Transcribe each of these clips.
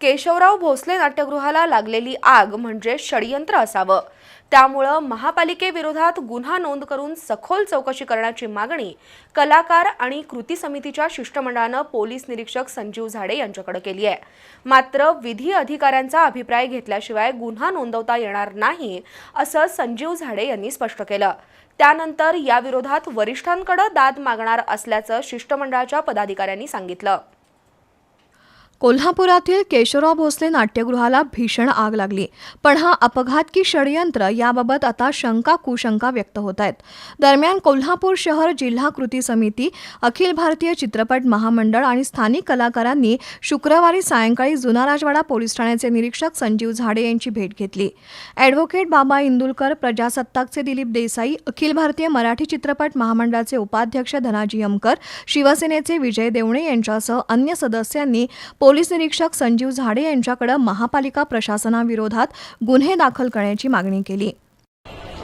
केशवराव भोसले नाट्यगृहाला लागलेली आग म्हणजे षडयंत्र असावं. त्यामुळं महापालिकेविरोधात गुन्हा नोंद करून सखोल चौकशी करण्याची मागणी कलाकार आणि कृती समितीच्या शिष्टमंडळानं पोलीस निरीक्षक संजीव झाडे यांच्याकडे केली आहे. मात्र विधी अधिकाऱ्यांचा अभिप्राय घेतल्याशिवाय गुन्हा नोंदवता येणार नाही असं संजीव झाडे यांनी स्पष्ट केलं. त्यानंतर याविरोधात वरिष्ठांकडे दाद मागणार असल्याचं शिष्टमंडळाच्या पदाधिकाऱ्यांनी सांगितलं. कोल्हापुरातील केशवराव भोसले नाट्यगृहाला भीषण आग लागली. पण हा अपघात की षडयंत्र याबाबत आता शंका कुशंका व्यक्त होत आहेत दरम्यान कोल्हापूर शहर जिल्हा कृती समिती अखिल भारतीय चित्रपट महामंडळ आणि स्थानिक कलाकारांनी शुक्रवारी सायंकाळी जुना राजवाडा पोलीस ठाण्याचे निरीक्षक संजीव झाडे यांची भेट घेतली. ॲडव्होकेट बाबा इंदुलकर प्रजासत्ताकचे दिलीप देसाई अखिल भारतीय मराठी चित्रपट महामंडळाचे उपाध्यक्ष धनाजी यमकर शिवसेनेचे विजय देवणे यांच्यासह अन्य सदस्यांनी पोलीस निरीक्षक संजीव झाडे यांच्याकडे महापालिका प्रशासनाविरोधात गुन्हे दाखल करण्याची मागणी केली.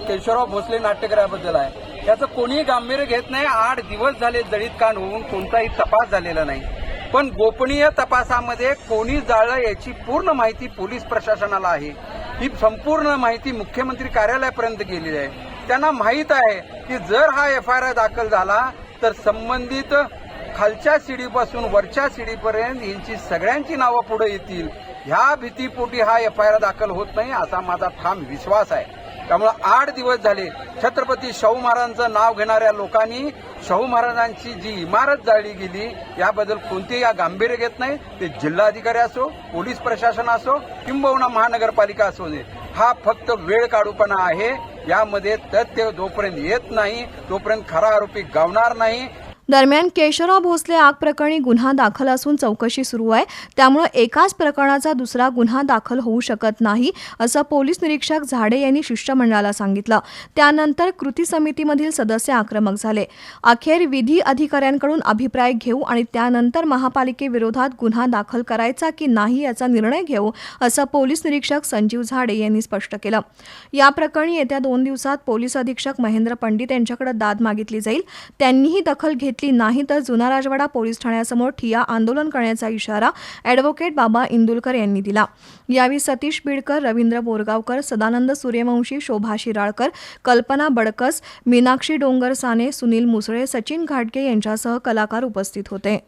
केशवराव भोसले नाट्यगृहाबद्दल आहे. त्याचं कोणीही गांभीर्य घेत नाही. आठ दिवस झाले जळीत कांड होऊन कोणताही तपास झालेला नाही. पण गोपनीय तपासामध्ये कोणी जाळलं याची पूर्ण माहिती पोलीस प्रशासनाला आहे. ही संपूर्ण माहिती मुख्यमंत्री कार्यालयापर्यंत गेलेली आहे. त्यांना माहीत आहे की जर हा एफ आय आर दाखल झाला तर संबंधित खालच्या सीडीपासून वरच्या सीडीपर्यंत यांची सगळ्यांची नावं पुढे येतील. ह्या भीतीपोटी हा एफ आय आर दाखल होत नाही असा माझा ठाम विश्वास आहे. त्यामुळे आठ दिवस झाले छत्रपती शाहू महाराजांचं नाव घेणाऱ्या लोकांनी शाहू महाराजांची जी इमारत जाळली गेली याबद्दल कोणतेही या गांभीर्य घेत नाही. ते जिल्हाधिकारी असो पोलीस प्रशासन असो किंबहुना महानगरपालिका असो दे हा फक्त वेळ काढूपणा आहे. यामध्ये तथ्य जोपर्यंत येत नाही तोपर्यंत खरा आरोपी गावणार नाही. दरम्यान केशवराव भोसले आग प्रकरणी गुन्हा दाखल असून चौकशी सुरू आहे. त्यामुळे एकाच प्रकरणाचा दुसरा गुन्हा दाखल होऊ शकत नाही असं पोलीस निरीक्षक झाडे यांनी शिष्टमंडळाला सांगितलं. त्यानंतर कृती समितीमधील सदस्य आक्रमक झाले. अखेर विधी अधिकाऱ्यांकडून अभिप्राय घेऊ आणि त्यानंतर महापालिकेविरोधात गुन्हा दाखल करायचा की नाही याचा निर्णय घेऊ असं पोलीस निरीक्षक संजीव झाडे यांनी स्पष्ट केलं. या प्रकरणी येत्या दोन दिवसात पोलीस अधीक्षक महेंद्र पंडित यांच्याकडे दाद मागितली जाईल. त्यांनीही दखल घेतली नाही तर जुना राजवाडा पोलीस ठाण्यासमोर ठिया आंदोलन करण्याचा इशारा ॲडव्होकेट बाबा इंदुलकर यांनी दिला. यावेळी सतीश बिडकर रवींद्र बोरगावकर सदानंद सूर्यवंशी शोभा शिराळकर कल्पना बडकस मीनाक्षी डोंगर साने सुनील मुसळे सचिन घाटगे यांच्यासह कलाकार उपस्थित होते.